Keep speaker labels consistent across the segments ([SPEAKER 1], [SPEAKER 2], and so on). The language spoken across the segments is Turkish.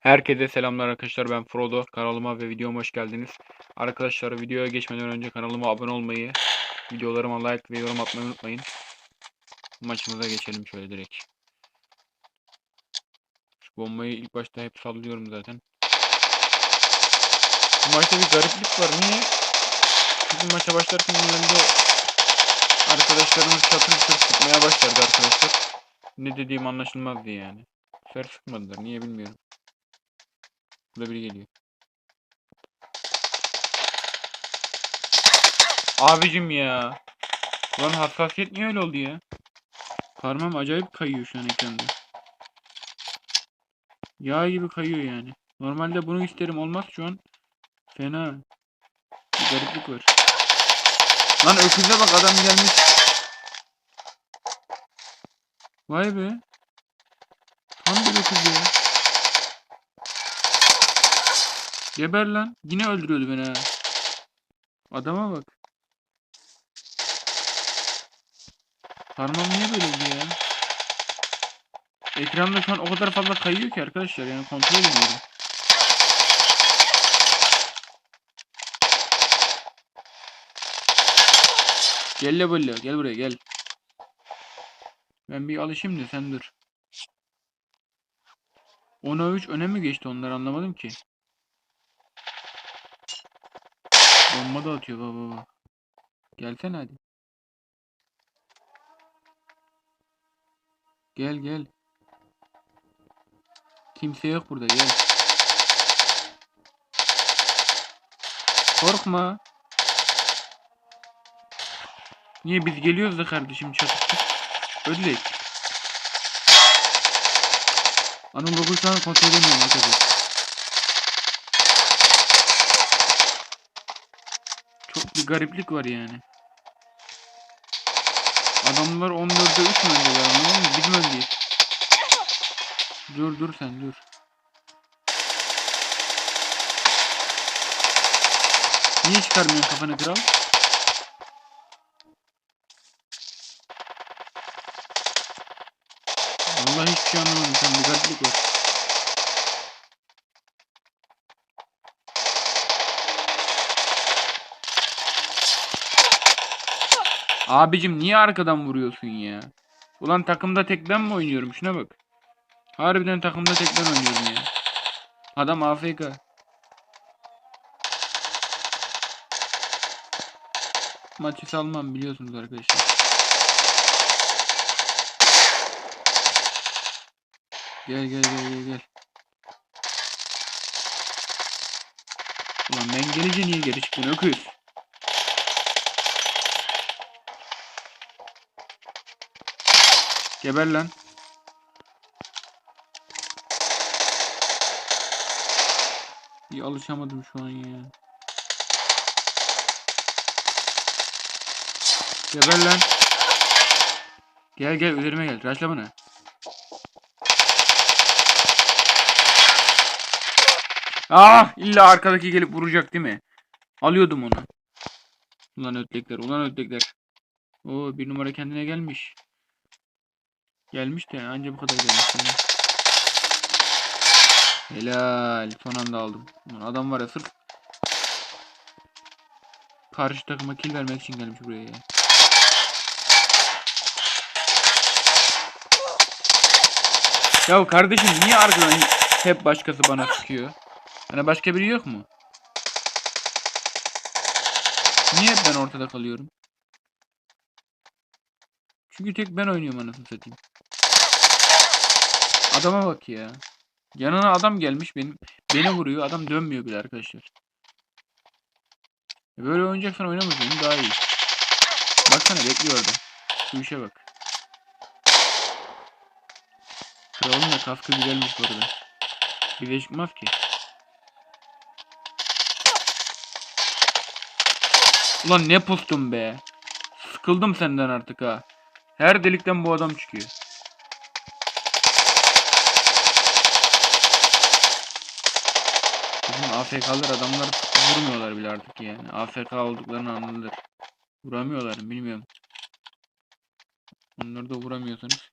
[SPEAKER 1] Herkese selamlar arkadaşlar ben Frodo kanalıma ve videoma hoş geldiniz. Arkadaşlar videoya geçmeden önce kanalıma abone olmayı, videolarıma like ve yorum atmayı unutmayın. Maçımıza geçelim şöyle direkt. Şu bombayı ilk başta hep sallıyorum zaten. Bu maçta bir gariplik var. Niye? Bizim maça başlarken genelde arkadaşlarımız çatır çatır sıkmaya başlardı arkadaşlar. Ne dediğim anlaşılmazdı yani. Sefer sıkmadılar. Niye bilmiyorum. Burada biri geliyor. Abicim ya. Ulan hassasiyet niye öyle oldu ya? Parmağım acayip kayıyor şu an ekranda. Yağ gibi kayıyor yani. Normalde bunu isterim olmaz şu an. Fena. Bir gariplik var. Lan öküze bak adam gelmiş. Vay be. Tam bir öküz ya. Geber lan. Yine öldürüyordu beni ha. Adama bak. Parmağım niye böyle ya? Ekranda şu an o kadar fazla kayıyor ki arkadaşlar yani kontrol edemiyorum. Gel le böyle gel buraya gel. Ben bir alışayım da sen dur. 10'a 3 öne mi geçti onlar anlamadım ki. Bomba da atıyor baba baba. Gelsene hadi. Gel gel. Kimse yok burada gel. Korkma. Niye biz geliyoruz da kardeşim çatıştık. Ödlek. Anıl Rogu şu an kontrol edemiyorum arkadaşlar. Çok bir gariplik var yani. Adamlar 14'e 3 mü öndeler mı? Biz mi öndeyiz? Dur dur sen dur. Niye çıkarmıyorsun kafanı kral? Abicim niye arkadan vuruyorsun ya? Ulan takımda tek ben mi oynuyorum? Şuna bak. Harbiden takımda tek ben oynuyorum ya. Adam AFK. Maçı salmam biliyorsunuz arkadaşlar. Gel gel gel gel gel. Ulan ben gelince niye geri çıktın öküz? Geber lan. İyi alışamadım şu an ya. Geber lan. Gel gel üzerime gel. Raşla bana. Ah illa arkadaki gelip vuracak değil mi? Alıyordum onu. Ulan ötlekler ulan ötlekler. Oo bir numara kendine gelmiş. Gelmiş de anca bu kadar gelmiş. Yani. Helal. Son anda aldım. Adam var ya sırf karşı takıma kill vermek için gelmiş buraya ya. Ya kardeşim niye arkadan hep başkası bana sıkıyor? Hani başka biri yok mu? Niye hep ben ortada kalıyorum? Çünkü tek ben oynuyorum anasını satayım. Adama bak ya. Yanına adam gelmiş benim. Beni vuruyor. Adam dönmüyor bile arkadaşlar. E Böyle oynayacaksan oynamasaydın daha iyi. Baksana bekliyor orada. Şu işe bak. Kralın da kaskı güzelmiş bu arada. Bize çıkmaz ki. Ulan ne pustum be. Sıkıldım senden artık ha. Her delikten bu adam çıkıyor. Bizim AFK'lar adamlar vurmuyorlar bile artık yani. AFK olduklarını anladılar. Vuramıyorlar mı bilmiyorum. Onları da vuramıyorsanız.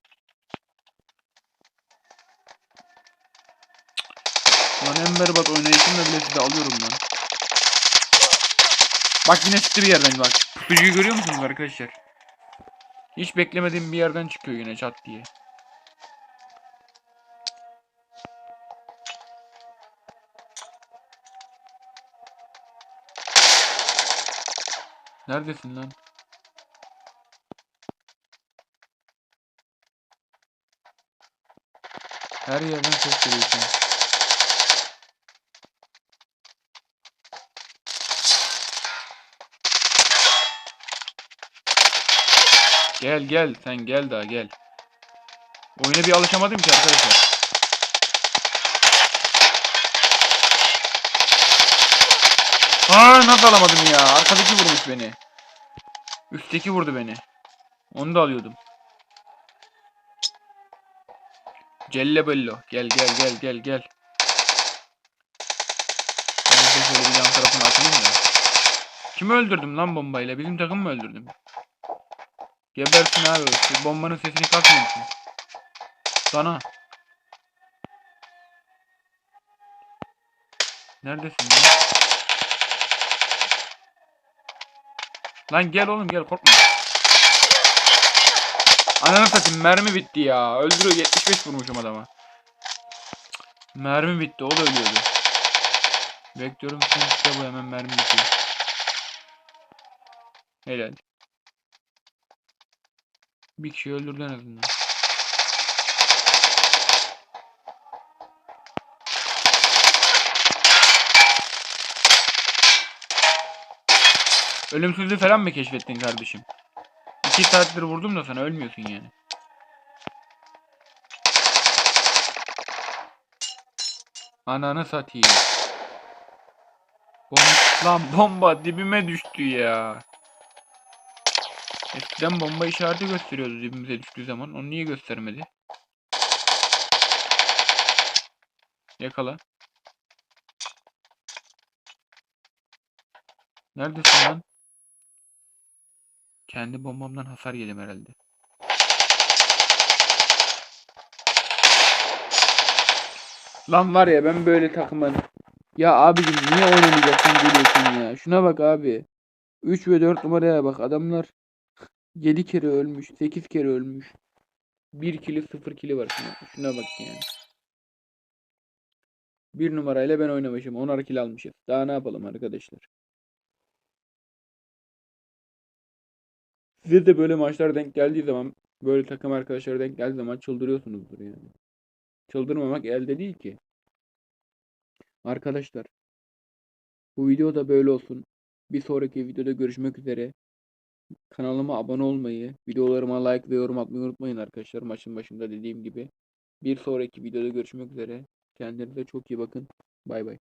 [SPEAKER 1] Lan en berbat oynayışımla bile sizi alıyorum lan. Bak yine çıktı bir yerden bak. Pusucuyu görüyor musunuz arkadaşlar? Hiç beklemediğim bir yerden çıkıyor yine çat diye. Neredesin lan? Her yerden ses geliyor. Gel gel sen gel daha gel. Oyuna bir alışamadım ki arkadaşlar. Aa nasıl alamadım ya? Arkadaki vurmuş beni. Üstteki vurdu beni. Onu da alıyordum. Celle bello. Gel gel gel gel gel. Yan tarafına atayım da. Kimi öldürdüm lan bombayla? Bizim takım mı öldürdüm? Gebersin abi. Şu bombanın sesini musun? Sana. Neredesin lan? Lan gel oğlum gel korkma. Ananı satayım mermi bitti ya. Öldürüyor 75 vurmuşum adama. Mermi bitti o da ölüyordu. Bekliyorum şimdi işte bu hemen mermi bitiyor. Helal. Bir kişi öldürdü en azından. Ölümsüzlüğü falan mı keşfettin kardeşim? İki saattir vurdum da sana ölmüyorsun yani. Ananı satayım. Bom lan bomba dibime düştü ya. Eskiden bomba işareti gösteriyordu dibimize düştüğü zaman. Onu niye göstermedi? Yakala. Neredesin lan? Kendi bombamdan hasar yedim herhalde. Lan var ya ben böyle takımın. Ya abicim niye oynamayacaksın geliyorsun ya? Şuna bak abi. 3 ve 4 numaraya bak adamlar 7 kere ölmüş, 8 kere ölmüş. 1 kili 0 kili var şuna. Şuna bak yani. Bir numarayla ben oynamışım. 10'ar kill almışım. Daha ne yapalım arkadaşlar? Size de böyle maçlar denk geldiği zaman, böyle takım arkadaşları denk geldiği zaman çıldırıyorsunuzdur yani. Çıldırmamak elde değil ki. Arkadaşlar, bu video da böyle olsun. Bir sonraki videoda görüşmek üzere. Kanalıma abone olmayı, videolarıma like ve yorum atmayı unutmayın arkadaşlar. Maçın başında dediğim gibi. Bir sonraki videoda görüşmek üzere. Kendinize çok iyi bakın. Bay bay.